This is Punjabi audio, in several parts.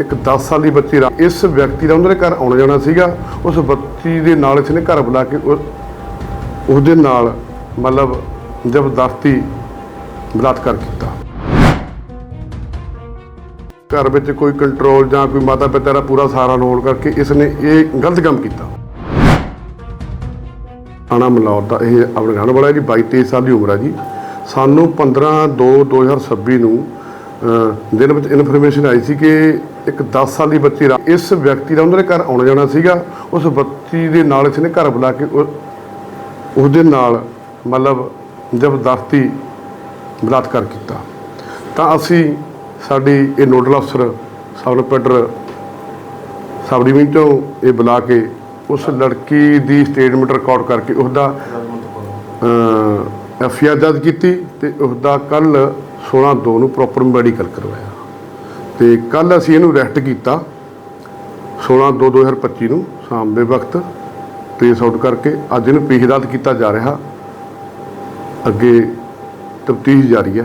ਇੱਕ 10 ਸਾਲ ਦੀ ਬੱਚੀ ਰਾ- ਇਸ ਵਿਅਕਤੀ ਦਾ ਉਹਨਾਂ ਦੇ ਘਰ ਆਉਣਾ ਜਾਣਾ ਸੀਗਾ। ਉਸ ਬੱਚੀ ਦੇ ਨਾਲ ਇਸਨੇ ਘਰ ਬੁਲਾ ਕੇ ਉਹ- ਉਹਦੇ ਨਾਲ ਮਤਲਬ ਜ਼ਬਰਦਸਤੀ ਬਲਾਤਕਾਰ ਕੀਤਾ। ਘਰ ਵਿੱਚ ਕੋਈ ਕੰਟਰੋਲ ਜਾਂ ਕੋਈ ਮਾਤਾ ਪਿਤਾ ਦਾ ਪੂਰਾ ਸਹਾਰਾ ਨਾ ਹੋਣ ਕਰਕੇ ਇਸਨੇ ਇਹ ਗਲਤ ਕੰਮ ਕੀਤਾ। ਆਣਾ ਮਲੌਰ ਦਾ ਇਹ ਆਪਣੇ ਘਰ ਵਾਲਾ ਜੀ 22 23 ਸਾਲ ਦੀ ਉਮਰ ਹੈ ਜੀ। ਸਾਨੂੰ 15 2 2026 ਨੂੰ ਅਹ, ਦਿਨ ਵਿੱਚ ਇਨਫੋਰਮੇਸ਼ਨ ਆਈ ਸੀ ਕਿ ਇੱਕ 10 ਸਾਲ ਦੀ ਬੱਚੀ ਰਾ- ਇਸ ਵਿਅਕਤੀ ਦਾ ਉਹਨਾਂ ਦੇ ਘਰ ਆਉਣਾ ਜਾਣਾ ਸੀਗਾ। ਉਸ ਬੱਚੀ ਦੇ ਨਾਲ ਇਸ ਨੇ ਘਰ ਬੁਲਾ ਕੇ ਉਹ- ਉਹਦੇ ਨਾਲ ਮਤਲਬ ਜ਼ਬਰਦਸਤੀ ਬਲਾਤਕਾਰ ਕੀਤਾ। ਤਾਂ ਅਸੀਂ ਸਾਡੀ ਇਹ ਨੋਡਲ ਅਫਸਰ ਸਬ ਇੰਸਪੈਕਟਰ ਸਬ ਡਿਵੀਜ਼ਨ ਤੋਂ ਇਹ ਬੁਲਾ ਕੇ ਉਸ ਲੜਕੀ ਦੀ ਸਟੇਟਮੈਂਟ ਰਿਕਾਰਡ ਕਰਕੇ ਉਹਦਾ ਐਫ ਆਈ ਆਰ ਦਰਜ ਕੀਤੀ ਤੇ ਉਹਦਾ ਕੱਲ 16 2 ਨੂੰ ਪ੍ਰੋਪਰ ਮੈਡੀਕਲ ਕਰਵਾਇਆ। ਤੇ ਕੱਲ ਅਸੀਂ ਇਹਨੂੰ ਅਰੈਸਟ ਕੀਤਾ 16 2 2025 ਨੂੰ ਸ਼ਾਮ ਦੇ ਵਕਤ ਟ੍ਰੇਸ ਆਊਟ ਕਰਕੇ ਅੱਜ ਇਹਨੂੰ ਪੇਸ਼ ਅਦਾਲਤ ਕੀਤਾ ਜਾ ਰਿਹਾ। ਅੱਗੇ ਤਫਤੀਸ਼ ਜਾਰੀ ਹੈ।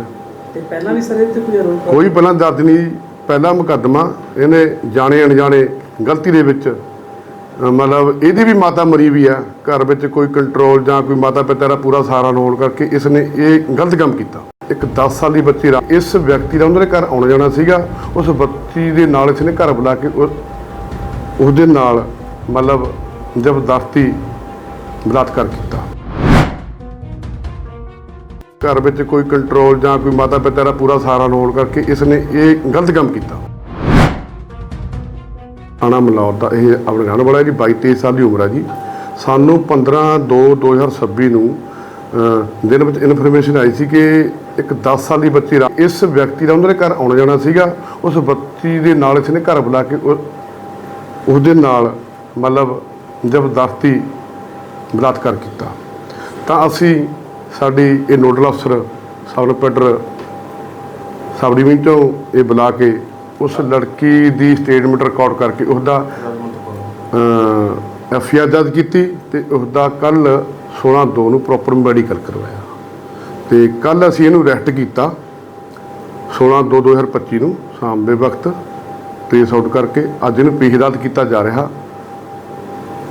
ਤੇ ਪਹਿਲਾਂ ਵੀ ਸਰ ਤੇ ਕੋਈ ਆਰੋਪ ਕੋਈ ਪਹਿਲਾਂ ਦਰਜ ਨਹੀਂ ਪਹਿਲਾ ਮੁਕੱਦਮਾ ਇਹਨੇ ਜਾਣੇ ਅਣਜਾਣੇ ਗਲਤੀ ਦੇ ਵਿੱਚ ਮਤਲਬ ਇਹਦੀ ਵੀ ਮਾਤਾ ਮਰੀ ਵੀ ਆ ਘਰ ਵਿੱਚ ਕੋਈ ਕੰਟਰੋਲ ਜਾਂ ਕੋਈ ਮਾਤਾ ਪਿਤਾ ਦਾ ਪੂਰਾ ਸਹਾਰਾ ਨਾ ਹੋਣ ਕਰਕੇ ਇਸ ਨੇ ਇਹ ਗਲਤ ਕੰਮ ਕੀਤਾ। ਇੱਕ 10 ਸਾਲ ਦੀ ਬੱਚੀ ਰਾ- ਇਸ ਵਿਅਕਤੀ ਦਾ ਉਹਨਾਂ ਦੇ ਘਰ ਆਉਣਾ ਜਾਣਾ ਸੀਗਾ। ਉਸ ਬੱਚੀ ਦੇ ਨਾਲ ਇਸ ਘਰ ਬੁਲਾ ਕੇ ਉਹ- ਉਹਦੇ ਨਾਲ ਮਤਲਬ ਜ਼ਬਰਦਸਤੀ ਬਲਾਤਕਾਰ ਕੀਤਾ। ਘਰ ਵਿੱਚ ਕੋਈ ਕੰਟਰੋਲ ਜਾਂ ਕੋਈ ਮਾਤਾ ਪਿਤਾ ਦਾ ਪੂਰਾ ਸਹਾਰਾ ਨਾ ਹੋਣ ਕਰਕੇ ਇਸਨੇ ਇਹ ਗਲਤ ਕੰਮ ਕੀਤਾ। ਆਣਾ ਮਲੌਰ ਦਾ ਇਹ ਆਪਣੇ ਘਰ ਵਾਲਾ ਜੀ 22 23 ਸਾਲ ਦੀ ਉਮਰ ਹੈ ਜੀ। ਸਾਨੂੰ 15 2 2026 ਨੂੰ ਦਿਨ ਵਿੱਚ ਇਨਫੋਰਮੇਸ਼ਨ ਆਈ ਸੀ ਕਿ ਇੱਕ 10 ਸਾਲ ਦੀ ਬੱਚੀ ਰਾ- ਇਸ ਵਿਅਕਤੀ ਦਾ ਉਹਨਾਂ ਦੇ ਘਰ ਆਉਣਾ ਜਾਣਾ ਸੀਗਾ। ਉਸ ਬੱਚੀ ਦੇ ਨਾਲ ਇਸਨੇ ਘਰ ਬੁਲਾ ਕੇ ਉਹ- ਉਹਦੇ ਨਾਲ ਮਤਲਬ ਜ਼ਬਰਦਸਤੀ ਬਲਾਤਕਾਰ ਕੀਤਾ। ਤਾਂ ਅਸੀਂ ਸਾਡੀ ਇਹ ਨੋਡਲ ਅਫਸਰ ਸਬ ਇੰਸਪੈਕਟਰ ਸਬ ਡਿਵੀਜ਼ਨ ਤੋਂ ਇਹ ਬੁਲਾ ਕੇ ਉਸ ਲੜਕੀ ਦੀ ਸਟੇਟਮੈਂਟ ਰਿਕਾਰਡ ਕਰਕੇ ਉਹਦਾ ਐਫ ਆਰ ਦਰਜ ਕੀਤੀ ਤੇ ਉਹਦਾ ਕੱਲ 16 2 ਨੂੰ ਪ੍ਰੋਪਰ ਮੈਡੀਕਲ ਕਰਵਾਇਆ। ਤੇ ਕੱਲ ਅਸੀਂ ਇਹਨੂੰ ਅਰੈਸਟ ਕੀਤਾ 16 2 2025 ਨੂੰ ਸ਼ਾਮ ਦੇ ਵਕਤ। ਟ੍ਰੇਸ ਆਊਟ ਕਰਕੇ ਅੱਜ ਇਹਨੂੰ ਪੇਸ਼ ਅਦਾਲਤ ਕੀਤਾ ਜਾ ਰਿਹਾ।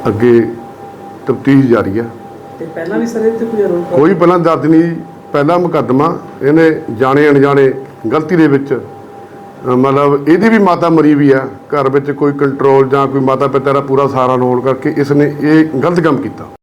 ਅੱਗੇ ਤਫਤੀਸ਼ ਜਾਰੀ ਹੈ। ਤੇ ਪਹਿਲਾਂ ਵੀ ਸਰ ਇਹ ਤੇ ਕੋਈ ਆਰੋਪ ਕੋਈ ਪਹਿਲਾਂ ਦਰਜ ਨਹੀਂ। ਪਹਿਲਾ ਮੁਕੱਦਮਾ ਇਹਨੇ ਜਾਣੇ ਅਣਜਾਣੇ ਗਲਤੀ ਦੇ ਵਿੱਚ ਮਤਲਬ ਇਹਦੀ ਵੀ ਮਾਤਾ ਮਰੀ ਵੀ ਆ, ਘਰ ਵਿੱਚ ਕੋਈ ਕੰਟਰੋਲ ਜਾਂ ਕੋਈ ਮਾਤਾ ਪਿਤਾ ਦਾ ਪੂਰਾ ਸਹਾਰਾ ਨਾ ਹੋਣ ਕਰਕੇ ਇਸ ਨੇ ਇਹ ਗਲਤ ਕੰਮ ਕੀਤਾ।